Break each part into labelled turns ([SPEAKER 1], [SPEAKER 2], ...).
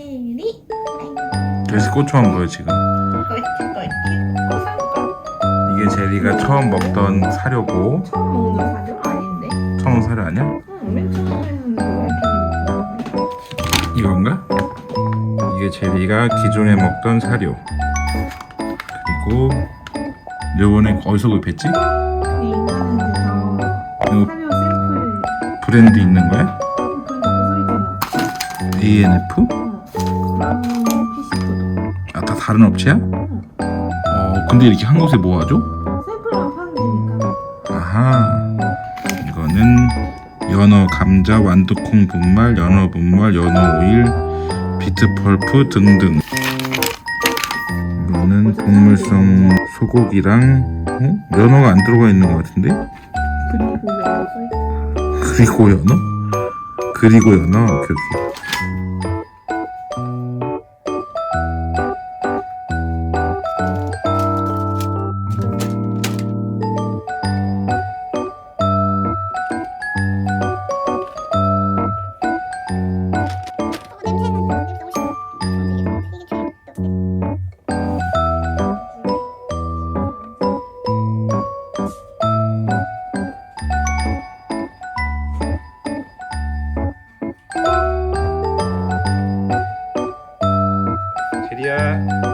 [SPEAKER 1] 체리
[SPEAKER 2] 그래서 고추만 보여 지금 이게 제리가 처음 먹던 사료고
[SPEAKER 1] 처음 먹는 사료 아닌데?
[SPEAKER 2] 처음 먹은 사료 아니야?
[SPEAKER 1] 응, 맨 처음에는 뭐
[SPEAKER 2] 이건가? 이게 제리가 기존에 먹던 사료 그리고 요번에 어디서 구입했지? 이거
[SPEAKER 1] 샘플
[SPEAKER 2] 브랜드 있는 거야? ANF?
[SPEAKER 1] PC도
[SPEAKER 2] 아다 다른 업체야? 어 근데 이렇게 한 곳에 모아줘?
[SPEAKER 1] 샘플만 파는 데니까
[SPEAKER 2] 아하 이거는 연어 감자 완두콩 분말 연어 분말 연어 오일 비트 펄프 등등 이거는 동물성 소고기랑 어? 연어가 안 들어가 있는 것 같은데
[SPEAKER 1] 그리고 써있다
[SPEAKER 2] 그리고 연어? 그리고 연어 오케이 오케이 제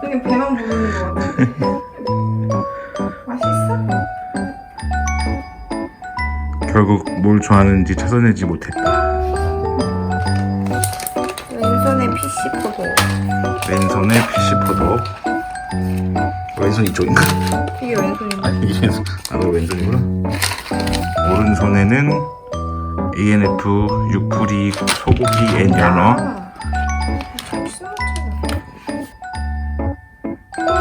[SPEAKER 1] 그냥 배만 부르는 거 같아. 맛있어?
[SPEAKER 2] 결국 뭘 좋아하는지 찾아내지 못했다
[SPEAKER 1] 왼손에 PC 포도.
[SPEAKER 2] 왼손에 PC 포도 왼손 이쪽인가?
[SPEAKER 1] 이게 왼손인데?
[SPEAKER 2] 아니 이게 왼손 아너 왼손이구나 오른손에는 ANF 육풀이 소고기 앤 연어
[SPEAKER 1] 아,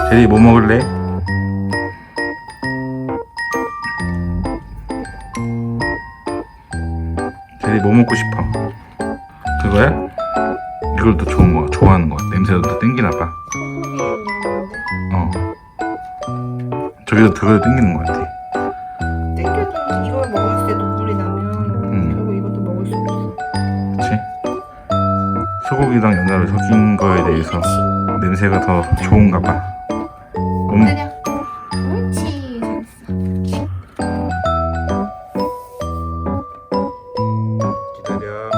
[SPEAKER 2] 제리 뭐 먹을래? 제리 뭐 먹고 싶어? 그거야? 이걸 더 좋은 거 좋아하는 거 냄새가 더 땡기나 봐 어. 저기도 그걸 땡기는 거 같아
[SPEAKER 1] 땡겨도 이걸 먹었을 때 눈물이 나면
[SPEAKER 2] 음.
[SPEAKER 1] 결국 이것도 먹을 수 없어.
[SPEAKER 2] 그치? 소고기랑 연어를 섞인 거에 대해서 냄새가 더 좋은가 봐 음.
[SPEAKER 1] 때려. 옳지. 기다려.